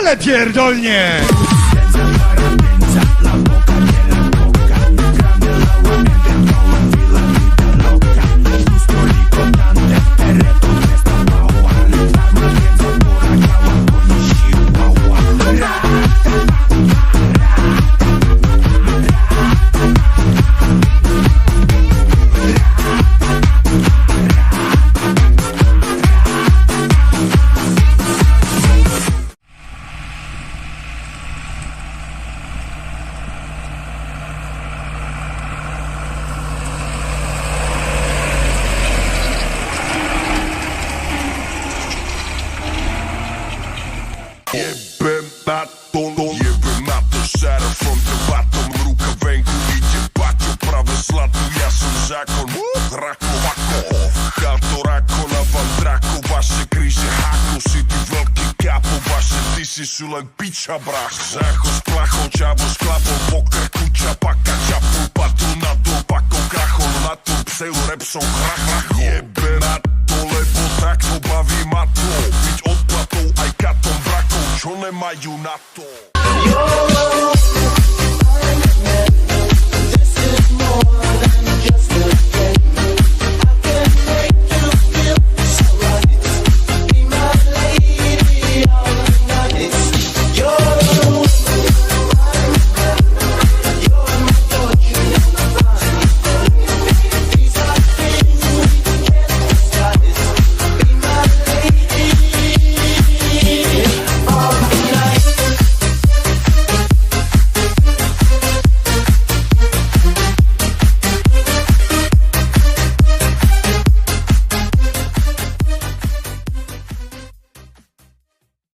Ale pierdolnie! Jebem na to, jebem na to Šaro frontem batom, ruka venku baťo, pravé zlato Ja som zákon, rako vako Cháto rako na vám drako Vaše kríže háko Si ty veľký kapo Vaše ty sú len piča brach Zácho s plachou, čavo s klapou Po krku čapaka, čapul Patru na dol, pakou krachol Na rap som chrach, chrach Jebe na to, Yo,